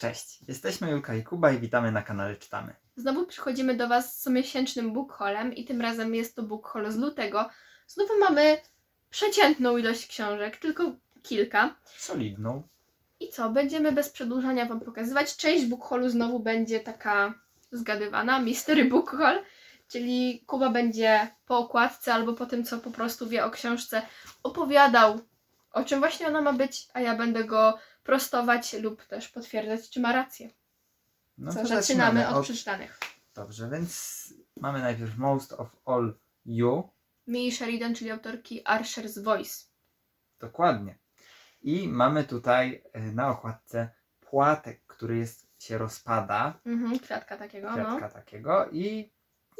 Cześć, jesteśmy Julka i Kuba i witamy na kanale Czytamy. Znowu przychodzimy do Was z comiesięcznym book haulem i tym razem jest to book haul z lutego. Znowu mamy przeciętną ilość książek, tylko kilka. Solidną. I co, będziemy bez przedłużania Wam pokazywać. Część book haulu znowu będzie taka zgadywana, mystery book haul, czyli Kuba będzie po okładce albo po tym, co po prostu wie o książce, opowiadał, o czym właśnie ona ma być, a ja będę go prostować lub też potwierdzać, czy ma rację. No to zaczynamy od przeczytanych. Dobrze, więc mamy najpierw Most of All You. Mii Sheridan, czyli autorki Archer's Voice. Dokładnie. I mamy tutaj e, na okładce płatek, który jest, się rozpada. Mhm, kwiatka takiego, Kwiatka no. takiego i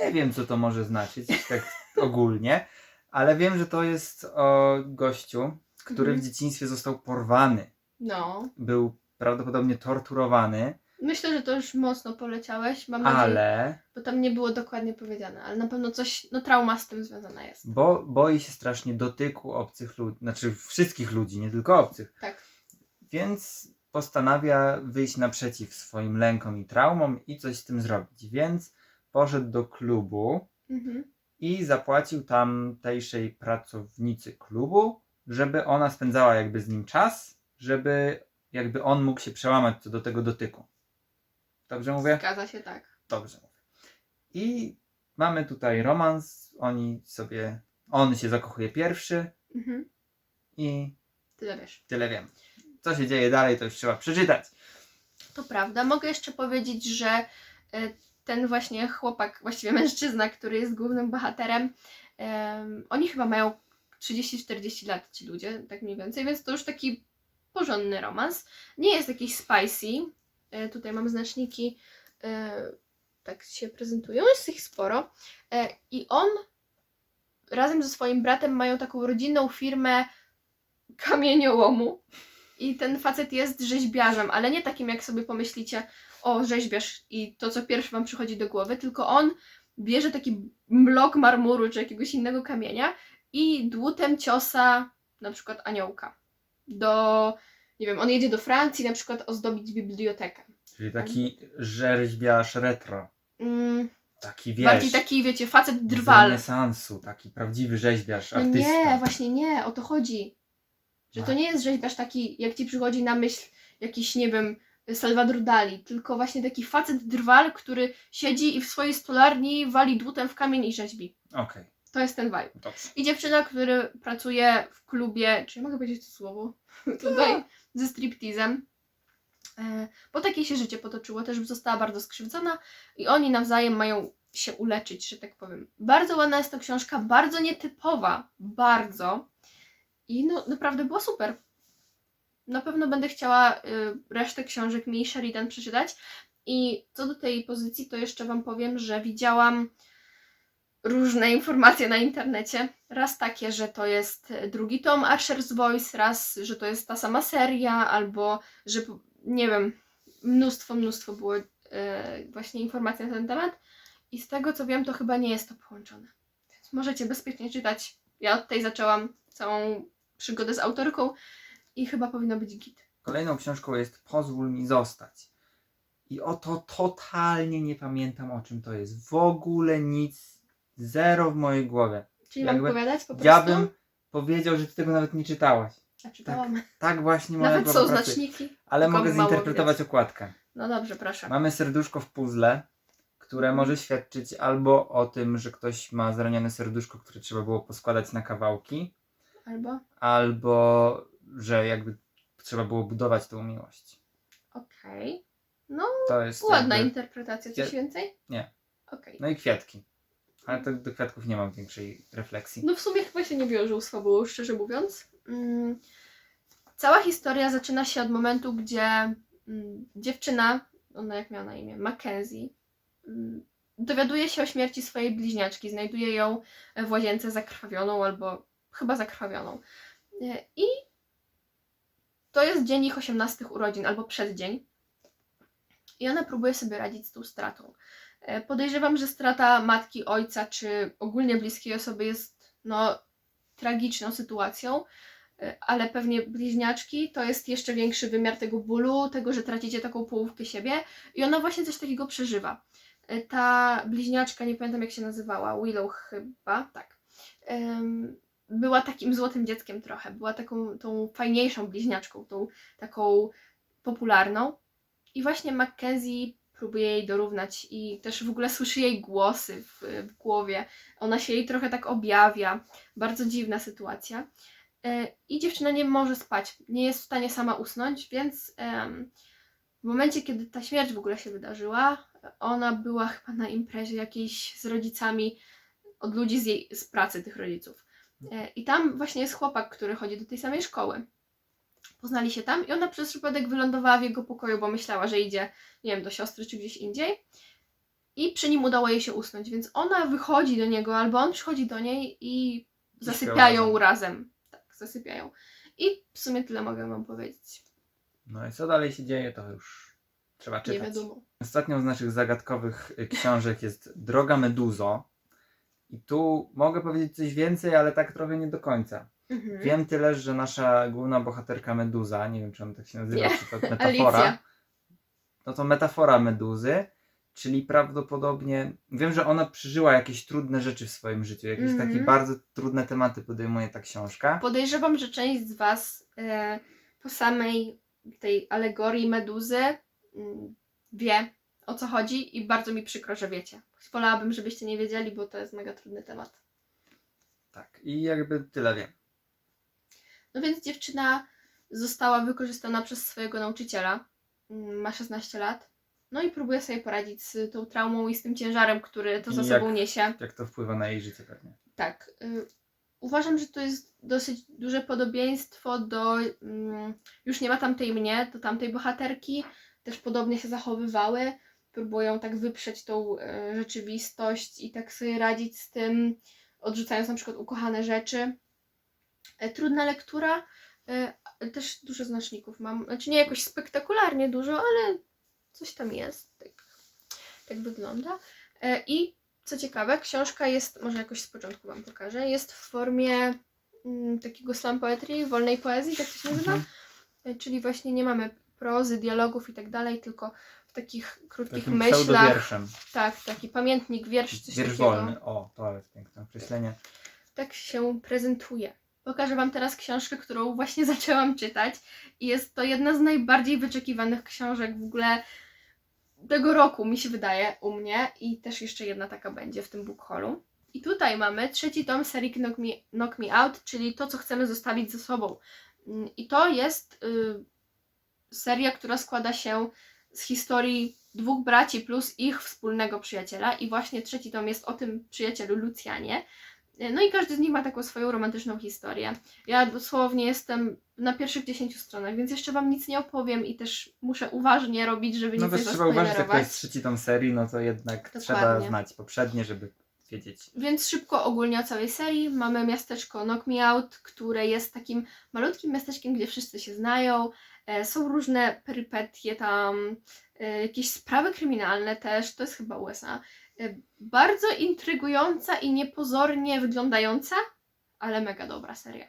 nie wiem, co to może znaczyć tak ogólnie, ale wiem, że to jest o gościu, który Mhm. w dzieciństwie został porwany. No. Był prawdopodobnie torturowany, Myślę, że to już mocno poleciałeś, mam nadzieję, ale bo tam nie było dokładnie powiedziane, ale na pewno coś, no trauma z tym związana jest. bo boi się strasznie dotyku obcych ludzi, znaczy wszystkich ludzi, nie tylko obcych. Tak. Więc postanawia wyjść naprzeciw swoim lękom i traumom i coś z tym zrobić. Więc poszedł do klubu Mhm. i zapłacił tamtejszej pracownicy klubu, żeby ona spędzała jakby z nim czas, żeby jakby on mógł się przełamać co do tego dotyku. Dobrze mówię? Zgadza się tak. Dobrze mówię. I mamy tutaj romans, oni sobie, on się zakochuje pierwszy Mhm. i Tyle wiesz. tyle wiem. Co się dzieje dalej, to już trzeba przeczytać. To prawda. Mogę jeszcze powiedzieć, że e, ten właśnie chłopak, właściwie mężczyzna, który jest głównym bohaterem, em, oni chyba mają 30-40 lat, ci ludzie, tak mniej więcej, więc to już taki porządny romans. Nie jest jakiś spicy. E, tutaj mam znaczniki, e, tak się prezentują, jest ich sporo. E, I on razem ze swoim bratem mają taką rodzinną firmę kamieniołomu. I ten facet jest rzeźbiarzem, ale nie takim, jak sobie pomyślicie, o, rzeźbiarz i to, co pierwsze wam przychodzi do głowy, tylko on bierze taki blok marmuru czy jakiegoś innego kamienia i dłutem ciosa na przykład aniołka. Do, nie wiem, on jedzie do Francji na przykład ozdobić bibliotekę. Czyli taki rzeźbiarz retro. Mm, Taki wiesz, bardziej taki, wiecie, facet z drwal. renesansu, taki prawdziwy rzeźbiarz, No artysta. nie, właśnie nie, o to chodzi. Że to nie jest rzeźbiarz taki, jak ci przychodzi na myśl jakiś, nie wiem, Salvador Dali, tylko właśnie taki facet drwal, który siedzi i w swojej stolarni wali dłutem w kamień i rzeźbi. Okej, To jest ten vibe. dobrze. I dziewczyna, która pracuje w klubie, czy ja mogę powiedzieć to słowo? Tutaj ze striptizem. E, Bo takie się życie potoczyło, też została bardzo skrzywdzona i oni nawzajem mają się uleczyć, że tak powiem. Bardzo ładna jest to książka, bardzo nietypowa, bardzo. I no naprawdę była super. Na pewno będę chciała y, resztę książek mi Sheridan przeczytać. I co do tej pozycji, to jeszcze Wam powiem, że widziałam różne informacje na internecie. Raz takie, że to jest drugi tom Archer's Voice, raz, że to jest ta sama seria, albo że nie wiem, mnóstwo, mnóstwo było e, właśnie informacji na ten temat. I z tego co wiem, to chyba nie jest to połączone. Więc możecie bezpiecznie czytać. Ja od tej zaczęłam całą przygodę z autorką i chyba powinno być git. Kolejną książką jest Pozwól mi zostać. I oto totalnie nie pamiętam o czym to jest. W ogóle nic, zero w mojej głowie. Czyli mam Jakby opowiadać po prostu? Ja bym powiedział, że ty tego nawet nie czytałaś. A czytałam. Tak właśnie moja Nawet głowa są pracuje. znaczniki. Ale tylko mogę mało zinterpretować okładkę. No dobrze, proszę. Mamy serduszko w puzzle, które Mhm. może świadczyć albo o tym, że ktoś ma zranione serduszko, które trzeba było poskładać na kawałki, Albo? albo że jakby trzeba było budować tą miłość. Okej. No, To jest ładna jakby... interpretacja. Coś więcej? Nie. Okej. No i kwiatki. Ale to do kwiatków nie mam większej refleksji. No w sumie chyba się nie wiążą z fabułą, szczerze mówiąc. Mm, Cała historia zaczyna się od momentu, gdzie mm, dziewczyna, ona jak miała na imię, Mackenzie, mm, dowiaduje się o śmierci swojej bliźniaczki. Znajduje ją w łazience zakrwawioną albo chyba zakrwawioną. E, I to jest dzień ich 18 urodzin albo przeddzień. I ona próbuje sobie radzić z tą stratą. E, Podejrzewam, że strata matki, ojca czy ogólnie bliskiej osoby jest no, tragiczną sytuacją. e, ale pewnie bliźniaczki to jest jeszcze większy wymiar tego bólu, tego, że tracicie taką połówkę siebie i ona właśnie coś takiego przeżywa. E, Ta bliźniaczka, nie pamiętam jak się nazywała, Willow chyba, tak. była takim złotym dzieckiem trochę, była taką tą fajniejszą bliźniaczką, tą taką popularną. I właśnie Mackenzie próbuje jej dorównać i też w ogóle słyszy jej głosy w, w głowie. Ona się jej trochę tak objawia. Bardzo dziwna sytuacja. E, I dziewczyna nie może spać, nie jest w stanie sama usnąć, więc w momencie, kiedy ta śmierć w ogóle się wydarzyła, ona była chyba na imprezie jakiejś z rodzicami od ludzi z, jej, z pracy tych rodziców. E, I tam właśnie jest chłopak, który chodzi do tej samej szkoły. Poznali się tam i ona przez przypadek wylądowała w jego pokoju, bo myślała, że idzie, nie wiem, do siostry czy gdzieś indziej. I przy nim udało jej się usnąć, więc ona wychodzi do niego, albo on przychodzi do niej i zasypiają razem. Tak, zasypiają. I w sumie tyle mogę wam powiedzieć. No i co dalej się dzieje, to już trzeba Nie czytać. wiadomo. Ostatnią z naszych zagadkowych y, książek jest Droga Meduzo. I tu mogę powiedzieć coś więcej, ale tak trochę nie do końca. Mhm. Wiem tyle, że nasza główna bohaterka Meduza, nie wiem czy ona tak się nazywa, Nie. czy to metafora. No to metafora Meduzy, czyli prawdopodobnie wiem, że ona przeżyła jakieś trudne rzeczy w swoim życiu, jakieś Mhm. takie bardzo trudne tematy podejmuje ta książka. Podejrzewam, że część z Was e, po samej tej alegorii meduzy mm, wie o co chodzi i bardzo mi przykro, że wiecie. Wolałabym, żebyście nie wiedzieli, bo to jest mega trudny temat. Tak, i jakby tyle wiem. No więc dziewczyna została wykorzystana przez swojego nauczyciela. Mm, Ma 16 lat. No i próbuje sobie poradzić z tą traumą i z tym ciężarem, który to za I sobą jak- niesie. Jak to wpływa na jej życie pewnie. Tak. y, Uważam, że to jest dosyć duże podobieństwo do. mm, Już nie ma tamtej mnie, do tamtej bohaterki. Też podobnie się zachowywały. Próbują tak wyprzeć tą y, rzeczywistość i tak sobie radzić z tym, odrzucając na przykład ukochane rzeczy. E, Trudna lektura. y, Też dużo znaczników mam. Znaczy nie jakoś spektakularnie dużo, ale coś tam jest. Tak, tak wygląda. E, I co ciekawe, książka jest, może jakoś z początku Wam pokażę, jest w formie mm, takiego slam poetry, wolnej poezji, tak to się nazywa. Mhm. E, Czyli właśnie nie mamy prozy, dialogów i tak dalej, tylko w takich krótkich Takim myślach. Tak, taki pamiętnik, wiersz, coś Wiersz takiego. wolny. O, to jest piękne określenie. Tak się prezentuje. Pokażę Wam teraz książkę, którą właśnie zaczęłam czytać i jest to jedna z najbardziej wyczekiwanych książek w ogóle tego roku, mi się wydaje, u mnie i też jeszcze jedna taka będzie w tym book haulu. I tutaj mamy trzeci tom serii Knock Me, Knock Me Out, czyli to, co chcemy zostawić ze sobą. Mm, I to jest y, seria, która składa się z historii dwóch braci plus ich wspólnego przyjaciela i właśnie trzeci tom jest o tym przyjacielu Lucjanie. No i każdy z nich ma taką swoją romantyczną historię. Ja dosłownie jestem na pierwszych 10 stronach, więc jeszcze Wam nic nie opowiem i też muszę uważnie robić, żeby No nic nie też trzeba uważać, jak to zaspoilerować. jest trzeci tom serii, no to jednak trzeba Dokładnie. znać poprzednie, żeby wiedzieć. Więc szybko ogólnie o całej serii. Mamy miasteczko Knock Me Out, które jest takim malutkim miasteczkiem, gdzie wszyscy się znają. E, są różne perypetie tam, e, jakieś sprawy kryminalne też, to jest chyba USA. E, bardzo intrygująca i niepozornie wyglądająca, ale mega dobra seria.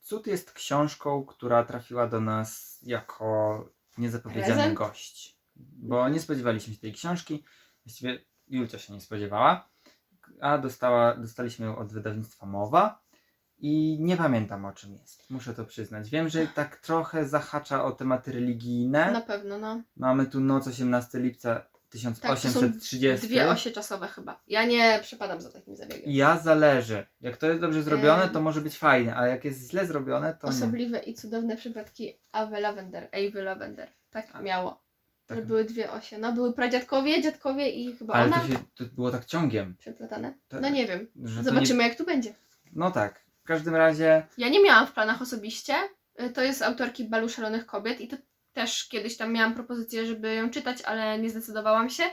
Cud jest książką, która trafiła do nas jako niezapowiedziany Prezent? gość. Bo nie spodziewaliśmy się tej książki. Właściwie Julcia się nie spodziewała, a dostała, dostaliśmy ją od wydawnictwa Mowa i nie pamiętam o czym jest. Muszę to przyznać. Wiem, że tak trochę zahacza o tematy religijne. Na pewno, no. Mamy tu noc 18 lipca Tak, to są 1830. dwie osie czasowe chyba. Ja nie przepadam za takim zabiegiem. Ja zależy. Jak to jest dobrze zrobione, to może być fajne, a jak jest źle zrobione, to nie. Osobliwe i cudowne przypadki Ave Lavender, Ave Lavender. Tak miało. Tak. Że były dwie osie. No były pradziadkowie, dziadkowie i chyba Ale ona to, się, to było tak ciągiem. przeplatane. No nie wiem. Że to Zobaczymy jak tu będzie. Nie... No tak. W każdym razie Ja nie miałam w planach osobiście. Y, To jest autorki Balu Szalonych Kobiet i to też kiedyś tam miałam propozycję, żeby ją czytać, ale nie zdecydowałam się.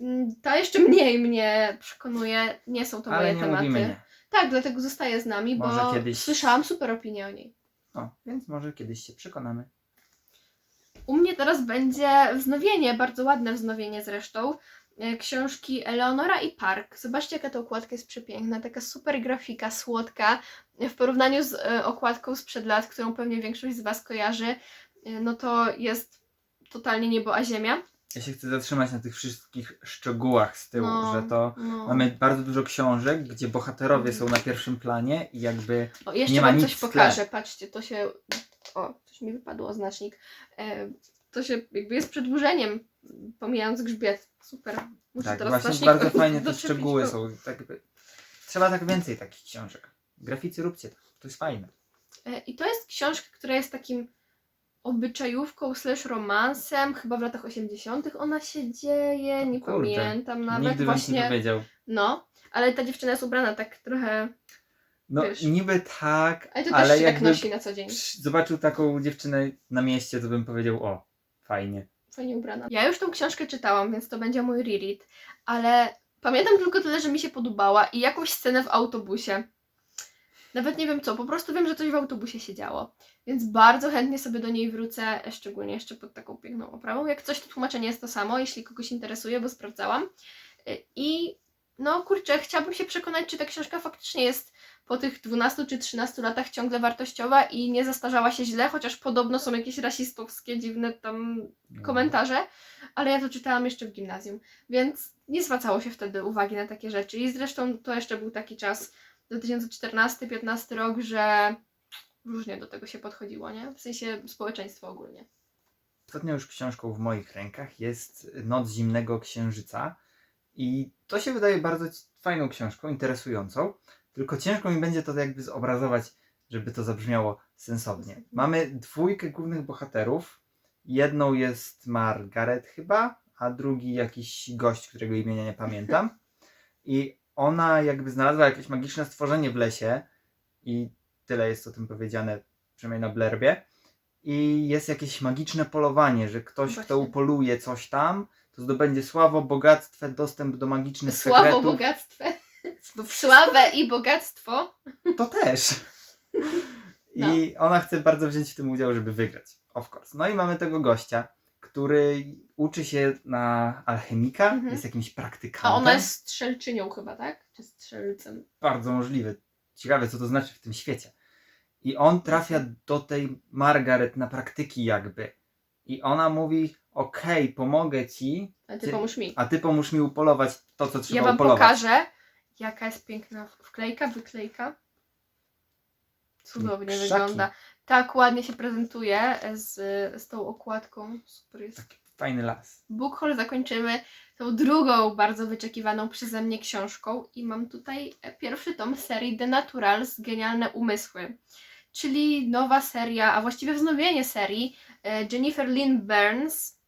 Mm, Ta jeszcze mniej mnie przekonuje. Nie są to ale moje nie tematy. mówimy nie. Tak, dlatego zostaje z nami, Może bo kiedyś- słyszałam super opinie o niej. O, więc może kiedyś się przekonamy. U mnie teraz będzie wznowienie, bardzo ładne wznowienie zresztą. e, książki Eleonora i Park. Zobaczcie, jaka ta okładka jest przepiękna. Taka super grafika, słodka. W porównaniu z e, okładką sprzed lat, którą pewnie większość z Was kojarzy, no to jest totalnie niebo a ziemia. Ja się chcę zatrzymać na tych wszystkich szczegółach z tyłu, No, że to no. mamy bardzo dużo książek, gdzie bohaterowie są na pierwszym planie i jakby O, jeszcze nie ma wam nic coś pokażę. Patrzcie, to się. O, coś mi wypadło, znacznik. E, to się jakby jest przedłużeniem, pomijając grzbiet. Super. Muszę tak, teraz właśnie bardzo fajnie te szczegóły bo- są. Tak, jakby- trzeba tak więcej takich książek. Graficy róbcie tak, to jest fajne. E, I to jest książka, która jest takim obyczajówką slash romansem. Chyba w latach 80. ona się dzieje, nie Kurde, pamiętam nawet. Nigdy bym nie Właśnie. powiedział. No, ale ta dziewczyna jest ubrana tak trochę. No Wiesz. niby tak, Ale to ale też się tak jakby nosi na co dzień. zobaczył taką dziewczynę na mieście, to bym powiedział, o, fajnie. Fajnie ubrana. Ja już tą książkę czytałam, więc to będzie mój reread, ale pamiętam tylko tyle, że mi się podobała i jakąś scenę w autobusie. Nawet nie wiem co, po prostu wiem, że coś w autobusie się działo. Więc bardzo chętnie sobie do niej wrócę, szczególnie jeszcze pod taką piękną oprawą. Jak coś, to tłumaczenie jest to samo, jeśli kogoś interesuje, bo sprawdzałam. I no kurczę, chciałabym się przekonać, czy ta książka faktycznie jest po tych 12 czy 13 latach ciągle wartościowa i nie zastarzała się źle, chociaż podobno są jakieś rasistowskie, dziwne tam No. komentarze, ale ja to czytałam jeszcze w gimnazjum, więc nie zwracało się wtedy uwagi na takie rzeczy. I zresztą to jeszcze był taki czas, 2014-15 rok, że różnie do tego się podchodziło, nie? W sensie społeczeństwo ogólnie. Ostatnią już książką w moich rękach jest Noc Zimnego Księżyca i to się wydaje bardzo fajną książką, interesującą, tylko ciężko mi będzie to jakby zobrazować, żeby to zabrzmiało sensownie. Mamy dwójkę głównych bohaterów, jedną jest Margaret chyba, a drugi jakiś gość, którego imienia nie pamiętam i ona jakby znalazła jakieś magiczne stworzenie w lesie i tyle jest o tym powiedziane, przynajmniej na blerbie. I jest jakieś magiczne polowanie, że ktoś, kto Właśnie. upoluje coś tam, to zdobędzie sławo, bogactwo, dostęp do magicznych Sławo, sekretów. bogactwo. No, Sławę i bogactwo. to też. No. I ona chce bardzo wziąć w tym udział, żeby wygrać. Of course. No i mamy tego gościa, który uczy się na alchemika, Mhm. jest jakimś praktykantem. A ona jest strzelczynią chyba, tak? Czy strzelcem? bardzo możliwe. Ciekawe, co to znaczy w tym świecie. I on trafia do tej Margaret na praktyki jakby. I ona mówi, okej, pomogę ci, A ty pomóż mi. a ty pomóż mi upolować to, co trzeba Ja wam upolować. pokażę, jaka jest piękna wklejka, wyklejka. Cudownie Krzaki. wygląda. Tak ładnie się prezentuje z, z tą okładką. Super jest. Taki fajny las. Book haul zakończymy tą drugą bardzo wyczekiwaną przeze mnie książką i mam tutaj e, pierwszy tom serii The Naturals Genialne Umysły, czyli nowa seria, a właściwie wznowienie serii e, Jennifer Lynn Burns,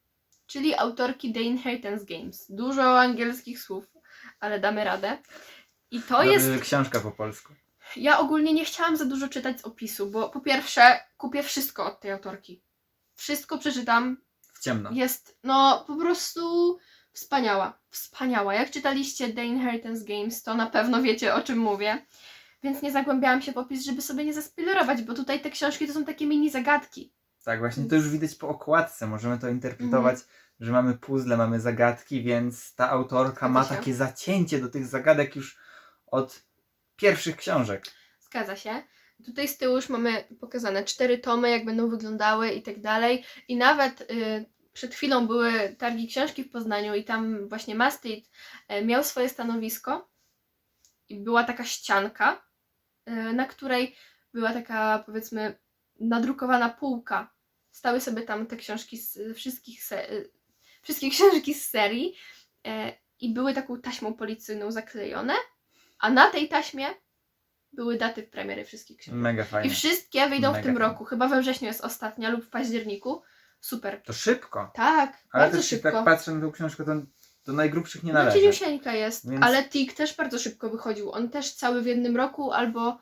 czyli autorki The Inheritance Games. Dużo angielskich słów, ale damy radę. I to Dobrze, jest książka po polsku. Ja ogólnie nie chciałam za dużo czytać z opisu, bo po pierwsze kupię wszystko od tej autorki. Wszystko przeczytam, W ciemno. jest no po prostu wspaniała. Wspaniała. Jak czytaliście The Inheritance Games, to na pewno wiecie o czym mówię. Więc nie zagłębiałam się w opis, żeby sobie nie zaspoilerować, bo tutaj te książki to są takie mini zagadki. Tak, właśnie to już widać po okładce. Możemy to interpretować, Mhm. że mamy puzzle, mamy zagadki, więc ta autorka ma Zgadza się. takie zacięcie do tych zagadek już od pierwszych książek. Zgadza się. Tutaj z tyłu już mamy pokazane cztery tomy, jak będą wyglądały i tak dalej. I nawet y, przed chwilą były targi książki w Poznaniu i tam właśnie Mastit y, miał swoje stanowisko i była taka ścianka, y, na której była taka powiedzmy nadrukowana półka. Stały sobie tam te książki z wszystkich, se- y, wszystkie książki z serii y, i były taką taśmą policyjną zaklejone, a na tej taśmie były daty premiery wszystkich książek. Mega I fajnie. wszystkie wyjdą w Mega tym fajnie. roku. Chyba we wrześniu jest ostatnia lub w październiku. Super. To szybko. Tak, Ale bardzo też szybko. jak patrzę na tą książkę, to do najgrubszych nie No należy. cieniusieńka jest, Więc- ale Tik też bardzo szybko wychodził. On też cały w jednym roku albo...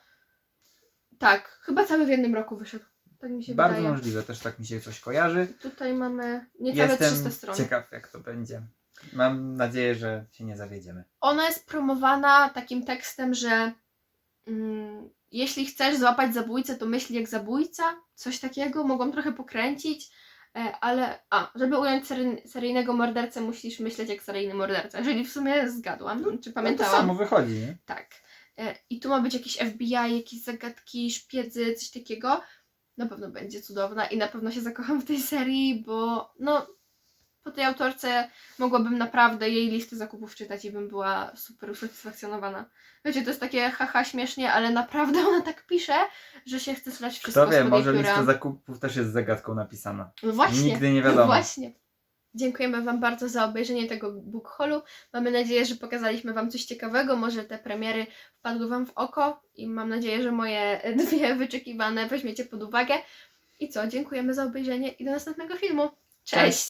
Tak, chyba cały w jednym roku wyszedł. Tak mi się Bardzo wydaje. możliwe, też tak mi się coś kojarzy. Tutaj mamy niecałe Jestem 300 stron. ciekaw, jak to będzie. Mam nadzieję, że się nie zawiedziemy. Ona jest promowana takim tekstem, że mm, jeśli chcesz złapać zabójcę, to myśl jak zabójca. Coś takiego. Mogłam trochę pokręcić. E, ale, a, żeby ująć sery, seryjnego mordercę, musisz myśleć jak seryjny morderca. Czyli w sumie zgadłam, czy No to pamiętałam. samo wychodzi, nie? Tak. E, I tu ma być jakiś FBI, jakieś zagadki, szpiedzy, coś takiego. Na pewno będzie cudowna i na pewno się zakocham w tej serii, bo no po tej autorce mogłabym naprawdę jej listy zakupów czytać i bym była super usatysfakcjonowana. Wiecie, to jest takie haha śmiesznie, ale naprawdę ona tak pisze, że się chce slać wszystko Kto wie, spod jej może pióra. lista zakupów też jest zagadką napisana. No właśnie. Nigdy nie wiadomo. Właśnie. Dziękujemy Wam bardzo za obejrzenie tego book haulu. Mamy nadzieję, że pokazaliśmy Wam coś ciekawego. Może te premiery wpadły Wam w oko i mam nadzieję, że moje dwie wyczekiwane weźmiecie pod uwagę. I co? Dziękujemy za obejrzenie i do następnego filmu. Cześć. Cześć.